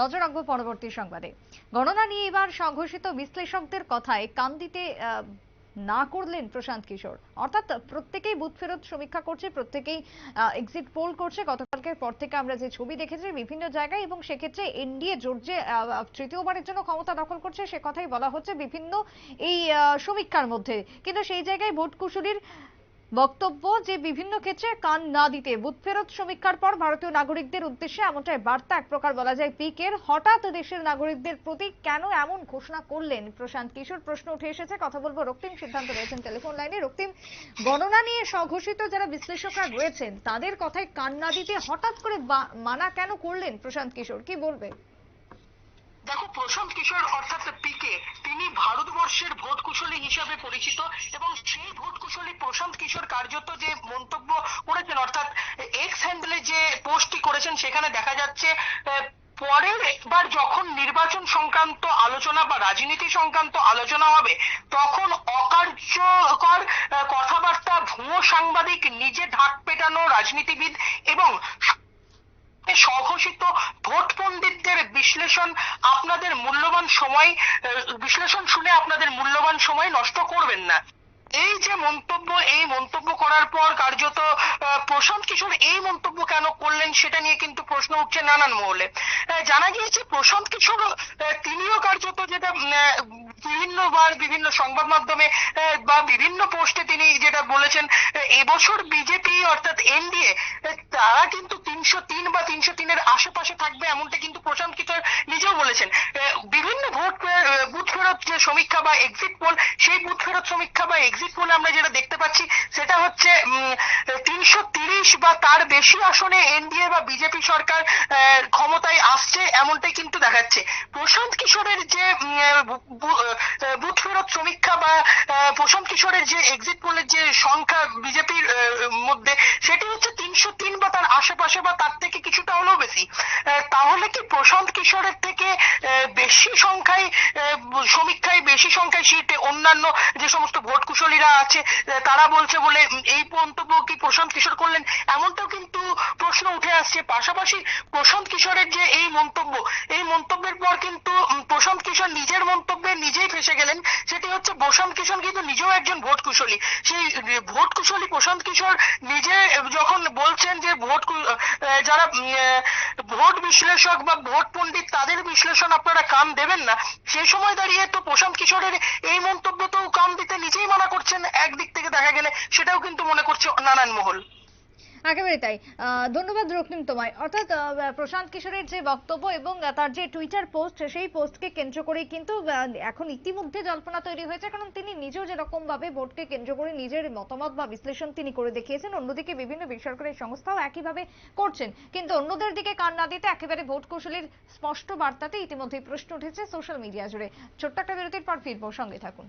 নজর রাখব পরবর্তী সংবাদে। গণনা নিয়ে এবার সংঘোষিত বিশ্লেষকদের কথায় কান দিতে না করলেন প্রশান্ত কিশোর। অর্থাৎ প্রত্যেকেই বুথ ফেরত সমীক্ষা করছে, প্রত্যেকেই এক্সিট পোল করছে। গতকালকের পর থেকে আমরা যে ছবি দেখেছি বিভিন্ন জায়গায় এবং সেক্ষেত্রে এনডিএ জোট যে তৃতীয়বারের জন্য ক্ষমতা দখল করছে সে কথাই বলা হচ্ছে বিভিন্ন এই সমীক্ষার মধ্যে। কিন্তু সেই জায়গায় ভোট কুশলীর বক্তব্য যে বিভিন্ন ক্ষেত্রে কান না দিতে, বুথ ফেরত সমীক্ষার পর ভারতীয় নাগরিকদের উদ্দেশ্যে এমনটাই বার্তা এক প্রকার বলা যায় পিকের। হঠাৎ দেশের নাগরিকদের প্রতি কেন এমন ঘোষণা করলেন? প্রশান্ত কিশোর, প্রশ্ন উঠে এসেছে, কথা বলব রক্তিম সিদ্ধান্ত রয়েছেন টেলিফোন লাইনে। রক্তিম, গণনা নিয়ে স্বঘোষিত যারা বিশ্লেষকরা রয়েছেন, তাদের কথায় কান না দিতে হঠাৎ করে মানা কেন করলেন প্রশান্ত কিশোর? কি বলবে দেখো, প্রশান্ত কিশোর অর্থাৎ পিকে তিনি ভারতবর্ষের ভোট কুশলী হিসাবে পরিচিত এবং সেই ভোট কুশলী প্রশান্ত কিশোর কার্যত যে মন্তব্য করেছেন, অর্থাৎ এক্স হ্যান্ডেলে যে পোস্টটি করেছেন, সেখানে দেখা যাচ্ছে পরের বার যখন নির্বাচন সংক্রান্ত আলোচনা বা রাজনীতি সংক্রান্ত আলোচনা হবে, তখন অকার্যকর কথাবার্তা ভুয়ো সাংবাদিক নিজে ঢাক পেটানো রাজনীতিবিদ এবং স্বঘোষিত ভোট পণ্ডিতদের বিশ্লেষণ আপনাদের মূল্যবান সময় বিশ্লেষণ শুনে আপনাদের মূল্যবান সময় নষ্ট করবেন না। এই যে মন্তব্য এই মন্তব্য করার পর কার্যত প্রশান্ত কিশোর এই মন্তব্য কেন করলেন সেটা নিয়ে কিন্তু প্রশ্ন উঠছে নানান মহলে। জানা গিয়েছে প্রশান্ত কিশোর তিনিও কার্যত যেটা উম, আহ, বিভিন্নবার বিভিন্ন সংবাদ মাধ্যমে বা বিভিন্ন পোস্টে তিনি যেটা বলেছেন এবছর বিজেপি অর্থাৎ এনডিএ তারা কিন্তু তিনশো তিন বা তিনশো তিনের আশেপাশে থাকবে এমনটা কিন্তু প্রশান্ত কিশোর নিজেও বলেছেন। বিভিন্ন ভোট বুথ ফেরত যে সমীক্ষা বা এক্সিট পোল সেই বুথ ফেরত সমীক্ষা বা এক্সিট পোলে আমরা যেটা দেখতে পাচ্ছি, সেটা হচ্ছে তিনশো তিরিশ বা তার বেশি আসনে এনডিএ বা বিজেপি সরকার ক্ষমতায় আসছে এমনটাই কিন্তু দেখাচ্ছে। প্রশান্ত কিশোরের যে বুথ ফেরত সমীক্ষা বা প্রশান্ত কিশোরের যে এক্সিট পোলের যে সংখ্যা বিজেপির মধ্যে, সেটি হচ্ছে তিনশো তিন বা তার আশেপাশে বা তার থেকে কিছুটা হলেও বেশি। তাহলে কি প্রশান্ত কিশোরের থেকে বেশি সংখ্যায় সমীক্ষায় বেশি সংখ্যায় সিটে অন্যান্য যে সমস্ত ভোট কুশলীরা আছে তারা বলছে বলে এই মন্তব্য কি প্রশান্ত কিশোর করলেন? এমনটাও কিন্তু প্রশ্ন উঠে আসছে। পাশাপাশি প্রশান্ত কিশোরের যে এই মন্তব্য, এই মন্তব্যের পর কিন্তু প্রশান্ত কিশোর নিজের মন্তব্যে নিজেই ফেসে গেলেন। সেটি হচ্ছে প্রশান্ত কিশোর কিন্তু নিজেও একজন ভোট কুশলী সেই ভোট কুশলী প্রশান্ত কিশোর নিজে যখন বলছেন যে ভোট যারা ভোট বিশ্লেষক বা ভোট পণ্ডিত, তাদের বিশ্লেষণ আপনারা কাম দেবেন না। সেই সময় দাঁড়িয়ে তো প্রশান্ত কিশোরের এই মন্তব্য তো কাম দিতে নিজেই মানা করছেন। একদিক থেকে দেখা গেলে সেটাও কিন্তু মনে করছে নানান মহল। একেবারে তাই। ধন্যবাদ রক্তিম তোমায়। অর্থাৎ প্রশান্ত কিশোরের যে বক্তব্য এবং তার যে টুইটার পোস্ট, সেই পোস্টকে কেন্দ্র করেই কিন্তু এখন ইতিমধ্যে জল্পনা তৈরি হয়েছে। কারণ তিনি নিজেও যেরকম ভাবে ভোটকে কেন্দ্র করে নিজের মতামত বা বিশ্লেষণ তিনি করে দেখিয়েছেন, অন্যদিকে বিভিন্ন বেসরকারি সংস্থাও একইভাবে করছেন। কিন্তু অন্যদের দিকে কান না দিতে একেবারে ভোট কৌশলীর স্পষ্ট বার্তাতে ইতিমধ্যেই প্রশ্ন উঠেছে সোশ্যাল মিডিয়া জুড়ে। ছোট্ট একটা বিরতির পর ফিরবো। সঙ্গে থাকুন।